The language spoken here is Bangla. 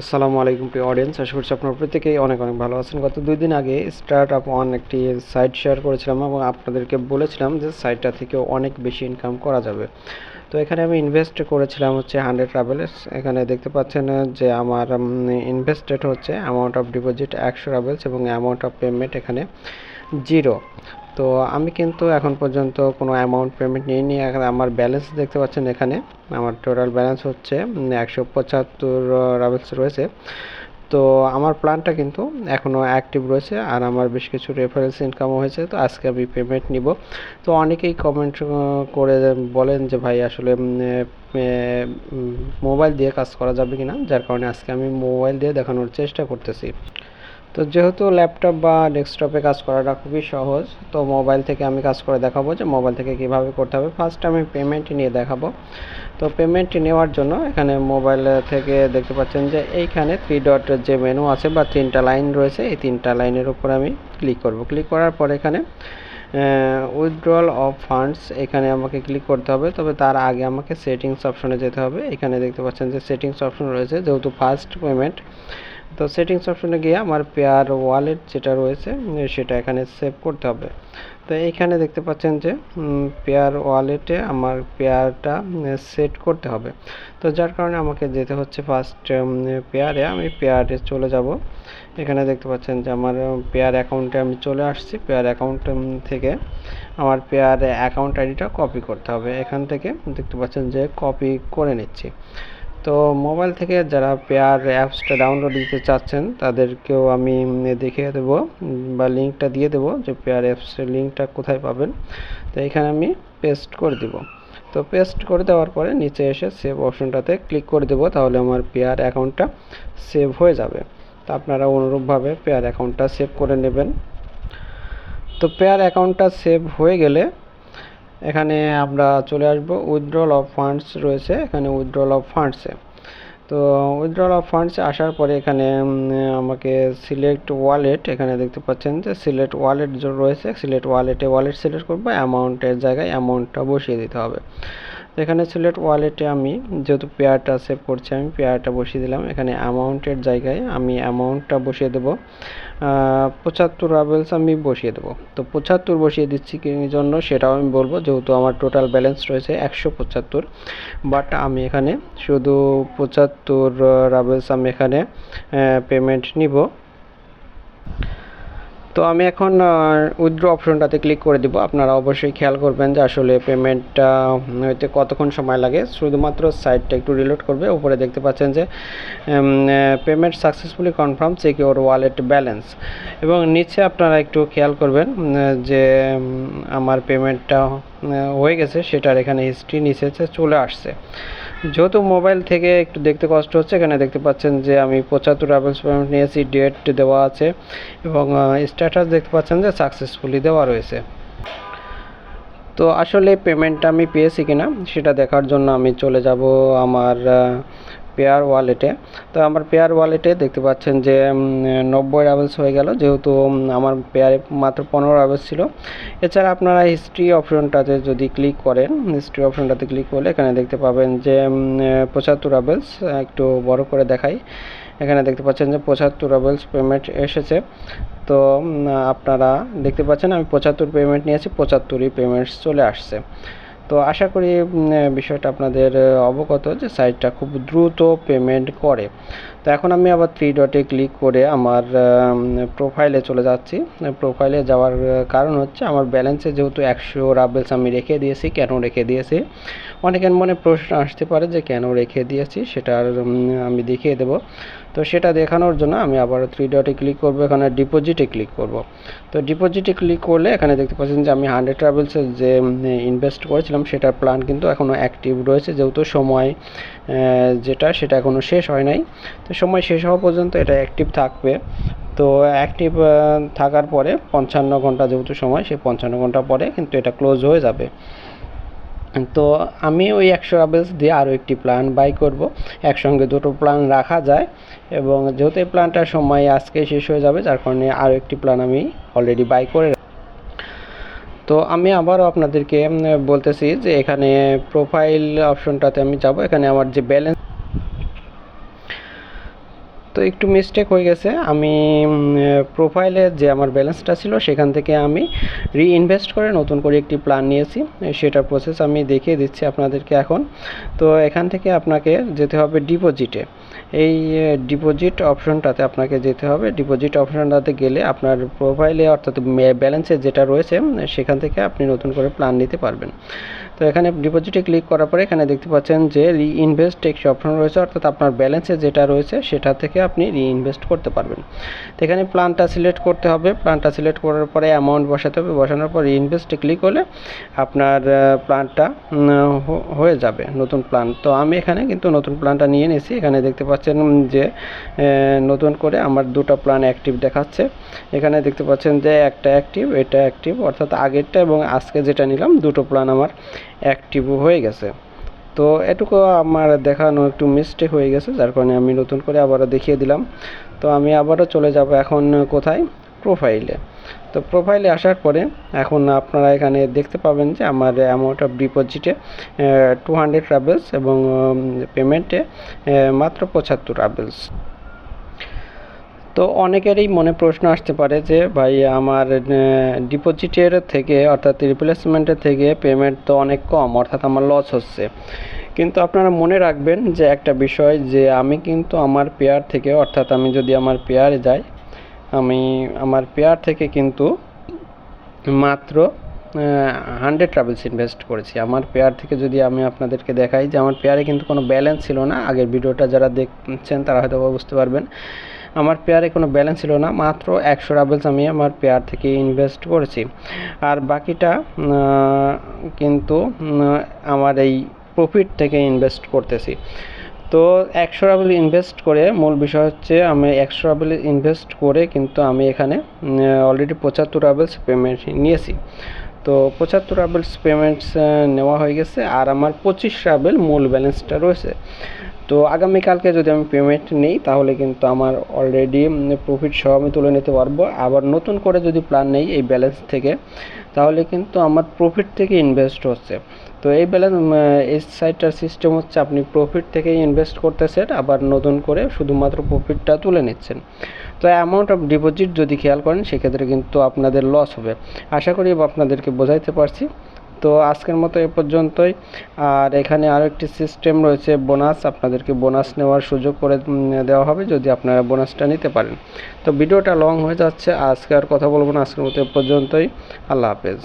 আসসালামু আলাইকুম প্রিয় অডিয়েন্স আশা করছি আপনারা প্রত্যেকেই অনেক অনেক ভালো আছেন। গত দুই দিন আগে স্টার্ট আপ ওয়ান একটি সাইট শেয়ার করেছিলাম এবং আপনাদেরকে বলেছিলাম যে সাইটটা থেকে অনেক বেশি ইনকাম করা যাবে। তো এখানে আমি ইনভেস্ট করেছিলাম হচ্ছে হান্ড্রেড ট্রাভেলস এখানে দেখতে পাচ্ছেন যে আমার ইনভেস্টেড হচ্ছে অ্যামাউন্ট অফ ডিপোজিট একশো ট্রাভেলস এবং অ্যামাউন্ট অফ পেমেন্ট এখানে জিরো তো আমি কিন্তু এখন পর্যন্ত কোনো অ্যামাউন্ট পেমেন্ট নিইনি। এখন আমার ব্যালেন্স দেখতে পাচ্ছেন এখানে, আমার টোটাল ব্যালেন্স হচ্ছে একশো পঁচাত্তর রাবেলস রয়েছে। তো আমার প্ল্যানটা কিন্তু এখনও অ্যাক্টিভ রয়েছে, আর আমার বেশ কিছু রেফারেন্স ইনকামও হয়েছে, তো আজকে আমি পেমেন্ট নিব। তো অনেকেই কমেন্ট করে বলেন যে, ভাই, আসলে মোবাইল দিয়ে কাজ করা যাবে কি না যার কারণে আজকে আমি মোবাইল দিয়ে দেখানোর চেষ্টা করতেছি। তো যেহেতু ল্যাপটপ বা ডেস্কটপে কাজ করাটা খুবই সহজ, তো মোবাইল থেকে আমি কাজ করে দেখাবো যে মোবাইল থেকে কীভাবে করতে হবে। ফার্স্ট আমি পেমেন্ট নিয়ে দেখাবো। তো পেমেন্ট নেওয়ার জন্য এখানে মোবাইল থেকে দেখতে পাচ্ছেন যে এইখানে থ্রি ডট যে মেনু আছে বা তিনটা লাইন রয়েছে, এই তিনটা লাইনের উপর আমি ক্লিক করব। ক্লিক করার পর এখানে উইথড্রল অফ ফান্ডস এখানে আমাকে ক্লিক করতে হবে। তবে তার আগে আমাকে সেটিংস অপশনে যেতে হবে। এখানে দেখতে পাচ্ছেন যে সেটিংস অপশন রয়েছে, যেহেতু ফার্স্ট পেমেন্ট তো সেটিংস অপশনে গিয়ে আমার পেয়ার ওয়ালেট যেটা রয়েছে, সেটা এখানে সেভ করতে হবে। তো এইখানে দেখতে পাচ্ছেন যে পেয়ার ওয়ালেটে আমার পেয়ারটা সেট করতে হবে। তো যার কারণে আমাকে যেতে হচ্ছে ফার্স্ট পেয়ারে আমি পেয়ারে চলে যাব। এখানে দেখতে পাচ্ছেন যে আমার পেয়ার অ্যাকাউন্টে আমি চলে আসছি। পেয়ার অ্যাকাউন্ট থেকে আমার পেয়ার অ্যাকাউন্ট আইডিটা কপি করতে হবে। এখান থেকে দেখতে পাচ্ছেন যে কপি করে নিচ্ছি। তো মোবাইল থেকে যারা পেয়ার অ্যাপসটা ডাউনলোড দিতে চাচ্ছেন, তাদেরকেও আমি দেখিয়ে দেব বা লিঙ্কটা দিয়ে দেবো যে পেয়ার অ্যাপসের লিঙ্কটা কোথায় পাবেন। তো এখানে আমি পেস্ট করে দিব। তো পেস্ট করে দেওয়ার পরে নিচে এসে সেভ অপশনটাতে ক্লিক করে দেবো, তাহলে আমার পেয়ার অ্যাকাউন্টটা সেভ হয়ে যাবে। তো আপনারা অনুরূপভাবে পেয়ার অ্যাকাউন্টটা সেভ করে নেবেন। তো পেয়ার অ্যাকাউন্টটা সেভ হয়ে গেলে এখানে আমরা চলে আসব উইথড্রল অফ ফান্ডস রয়েছে, এখানে উইথড্রল অফ ফান্ডসে তো উইথড্রল অফ ফান্ডসে আসার পরে এখানে আমাকে সিলেক্ট ওয়ালেট এখানে দেখতে পাচ্ছেন যে সিলেক্ট ওয়ালেট রয়েছে সিলেক্ট ওয়ালেটে ওয়ালেট সিলেক্ট করব অ্যামাউন্টের জায়গায় অ্যামাউন্টটা বসিয়ে দিতে হবে। এখানে সিলেট ওয়ালেটে আমি যেহেতু পেয়ারটা সেভ করছি, আমি পেয়ারটা বসিয়ে দিলাম। এখানে অ্যামাউন্টের জায়গায় আমি অ্যামাউন্টটা বসিয়ে দেবো। পঁচাত্তর রাবেলস আমি বসিয়ে দেবো। তো পঁচাত্তর বসিয়ে দিচ্ছি কি জন্য সেটাও আমি বলব, যেহেতু আমার টোটাল ব্যালেন্স রয়েছে একশো পঁচাত্তর। বাট আমি এখানে শুধু পঁচাত্তর রাবেলস আমি এখানে পেমেন্ট নিব। তো আমি এখন উইথড্র অপশনটাতে ক্লিক করে দিব। আপনারা অবশ্যই খেয়াল করবেন যে আসলে পেমেন্টটা হইতে কতক্ষণ সময় লাগে। শুধুমাত্র সাইটটা একটু রিলোড করবে। উপরে দেখতে পাচ্ছেন যে payment successfully confirm your wallet balance এবং নিচে আপনারা একটু খেয়াল করবেন যে আমার পেমেন্টটা হয়ে গেছে। সেটার এখানে হিস্ট্রি নিচে চলে আসছে। যেহেতু মোবাইল থেকে একটু দেখতে কষ্ট হচ্ছে, এখানে দেখতে পাচ্ছেন যে আমি পঁচাত্তর ট্রাভেলস পেমেন্ট নিয়েছি ডেট দেওয়া আছে এবং স্ট্যাটাস দেখতে পাচ্ছেন যে সাকসেসফুলি দেওয়া রয়েছে। তো আসলে পেমেন্টটা আমি পেয়েছি কিনা, সেটা দেখার জন্য আমি চলে যাব আমার পেয়ার ওয়ালেটে। তো আমার পেয়ার ওয়ালেটে দেখতে পাচ্ছেন যে নব্বই রাবেলস হয়ে গেল, যেহেতু আমার পেয়ারে মাত্র পনেরো রাবেলস ছিল। এছাড়া আপনারা হিস্ট্রি অপশনটাতে যদি ক্লিক করেন হিস্ট্রি অপশনটাতে ক্লিক করলে এখানে দেখতে পাবেন যে পঁচাত্তর রাবেলস, একটু বড় করে দেখাই। এখানে দেখতে পাচ্ছেন যে, পঁচাত্তর রাবেলস পেমেন্ট এসেছে। তো আপনারা দেখতে পাচ্ছেন আমি পঁচাত্তর পেমেন্ট নিয়েছি, পঁচাত্তরই পেমেন্টস চলে আসছে। তো আশা করি বিষয়টা আপনাদের অবগত যে সাইটটা খুব দ্রুত পেমেন্ট করে। তো এখন আমি আবার থ্রি ডটে ক্লিক করে আমার প্রোফাইলে চলে যাচ্ছি। প্রোফাইলে যাওয়ার কারণ হচ্ছে আমার ব্যালেন্সে যেহেতু একশো রাবেলস আমি রেখে দিয়েছি, কেন রেখে দিয়েছি? অনেকের মনে প্রশ্ন আসতে পারে যে কেন রেখে দিয়েছি? সেটার আমি দেখিয়ে দেবো। তো সেটা দেখানোর জন্য আমি আবার থ্রি ডটে ক্লিক করব, এখানে ডিপোজিটে ক্লিক করব। তো ডিপোজিটে ক্লিক করলে এখানে দেখতে পাচ্ছেন যে আমি হান্ড্রেড ট্রাভেলসের যে ইনভেস্ট করেছিলাম, সেটার প্ল্যান কিন্তু এখনও অ্যাক্টিভ রয়েছে, যেহেতু সময় যেটা সেটা এখনও শেষ হয় নাই। তো সময় শেষ হওয়া পর্যন্ত এটা অ্যাক্টিভ থাকবে। তো অ্যাক্টিভ থাকার পরে পঞ্চান্ন ঘণ্টা যেহেতু সময়, সেই পঞ্চান্ন ঘণ্টা পরে কিন্তু এটা ক্লোজ হয়ে যাবে। তো আমি ওই একশো আবেলস দিয়ে আরও একটি প্ল্যান বাই করব। একসঙ্গে দুটো প্ল্যান রাখা যায় এবং যেহেতু এই প্ল্যানটার সময় আজকে শেষ হয়ে যাবে, যার কারণে আরও একটি প্ল্যান আমি অলরেডি বাই করে তো আমি আবারও আপনাদেরকে বলতেছি যে এখানে প্রোফাইল অপশনটাতে আমি যাব। এখানে আমার যে ব্যালেন্স তো একটু মিস্টেক হয়ে গেছে। আমি প্রোফাইলে যে আমার ব্যালেন্সটা ছিল, সেখান থেকে আমি রিইনভেস্ট করে নতুন করে একটি প্ল্যান নিয়েছি। সেটার প্রসেস আমি দেখিয়ে দিচ্ছি আপনাদেরকে এখন। তো এখান থেকে আপনাকে যেতে হবে ডিপোজিটে এই ডিপোজিট অপশনটাতে আপনাকে যেতে হবে। ডিপোজিট অপশনটাতে গেলে আপনার প্রোফাইলে অর্থাৎ ব্যালেন্সে যেটা রয়েছে, সেখান থেকে আপনি নতুন করে প্ল্যান নিতে পারবেন। তো এখানে ডিপোজিটে ক্লিক করার পরে এখানে দেখতে পাচ্ছেন যে রিইনভেস্ট একটি অপশন রয়েছে, অর্থাৎ আপনার ব্যালেন্সে যেটা রয়েছে সেটা থেকে আপনি রিইনভেস্ট করতে পারবেন। তো এখানে প্ল্যানটা সিলেক্ট করতে হবে। প্ল্যানটা সিলেক্ট করার পরে অ্যামাউন্ট বসাতে হবে। বসানোর পর রিইনভেস্টে ক্লিক করলে আপনার প্ল্যানটা হয়ে যাবে নতুন প্ল্যান তো আমি এখানে কিন্তু নতুন প্ল্যানটা নিয়ে নিয়েছি। এখানে দেখতে পাচ্ছেন যে নতুন করে আমার দুটো প্ল্যান অ্যাক্টিভ দেখাচ্ছে। এখানে দেখতে পাচ্ছেন যে একটা অ্যাক্টিভ এটা অ্যাক্টিভ অর্থাৎ আগেরটা এবং আজকে যেটা নিলাম, দুটো প্ল্যান আমার। অ্যাক্টিভ হয়ে গেছে। তো এটুকু আমার দেখানো একটু মিস্টেক হয়ে গেছে, যার কারণে আমি নতুন করে আবারও দেখিয়ে দিলাম। তো আমি আবারও চলে যাব এখন কোথায়? প্রোফাইলে তো প্রোফাইলে আসার পরে এখন আপনারা এখানে দেখতে পাবেন যে আমার অ্যামাউন্ট অফ ডিপোজিটে টু হান্ড্রেড ট্রাভেলস এবং পেমেন্টে মাত্র পঁচাত্তর ট্রাভেলস তো অনেকেরই মনে প্রশ্ন আসতে পারে যে, ভাই, আমার ডিপোজিটের থেকে অর্থাৎ রিপ্লেসমেন্টের থেকে পেমেন্ট তো অনেক কম, অর্থাৎ আমার লস হচ্ছে। কিন্তু আপনারা মনে রাখবেন যে একটা বিষয় যে, আমি কিন্তু আমার পেয়ার থেকে, অর্থাৎ আমি যদি আমার পেয়ারে যাই, আমি আমার পেয়ার থেকে কিন্তু মাত্র হান্ড্রেড ট্রাভেলস ইনভেস্ট করেছি। আমার পেয়ার থেকে যদি আমি আপনাদেরকে দেখাই যে, আমার পেয়ারে কিন্তু কোনো ব্যালেন্স ছিল না। আগের ভিডিওটা যারা দেখছেন, তারা হয়তো বুঝতে পারবেন। আমার পেয়ারে কোনো ব্যালেন্স ছিল না, মাত্র একশো রাবেলস আমি আমার পেয়ার থেকে ইনভেস্ট করেছি। আর বাকিটা কিন্তু আমার এই প্রফিট থেকে ইনভেস্ট করতেছি। তো একশো রাবেল ইনভেস্ট করে মূল বিষয় হচ্ছে আমি একশো রাবেল ইনভেস্ট করে কিন্তু আমি এখানে অলরেডি পঁচাত্তর রাবেলস পেমেন্ট নিয়েছি। তো পঁচাত্তর রাবেলস পেমেন্টস নেওয়া হয়ে গেছে আর আমার পঁচিশ রাবেল মূল ব্যালেন্সটা রয়েছে। তো আগামীকালকে যদি আমি পেমেন্ট নিই, তাহলে কিন্তু আমার অলরেডি প্রফিট সহ আমি তুলে নিতে পারব। আবার নতুন করে যদি প্ল্যান নেই এই ব্যালেন্স থেকে, তাহলে কিন্তু আমার প্রফিট থেকে ইনভেস্ট হচ্ছে। তো এই ব্যালেন্স এই সাইটটার সিস্টেম হচ্ছে আপনি প্রফিট থেকে ইনভেস্ট করতেছেন, আবার নতুন করে শুধুমাত্র প্রফিটটা তুলে নিচ্ছেন। তো অ্যামাউন্ট অফ ডিপোজিট যদি খেয়াল করেন, সেক্ষেত্রে কিন্তু আপনাদের লস হবে। আশা করি আপনাদেরকে বোঝাইতে পারছি। তো আজকের মতো এ পর্যন্তই। আর এখানে আরও একটি সিস্টেম রয়েছে বোনাস আপনাদেরকে বোনাস নেওয়ার সুযোগ করে দেওয়া হবে যদি আপনারা বোনাসটা নিতে পারেন। তো ভিডিওটা লং হয়ে যাচ্ছে। আজকে আর কথা বলব না। আজকের মতো এ পর্যন্তই। আল্লাহ হাফেজ।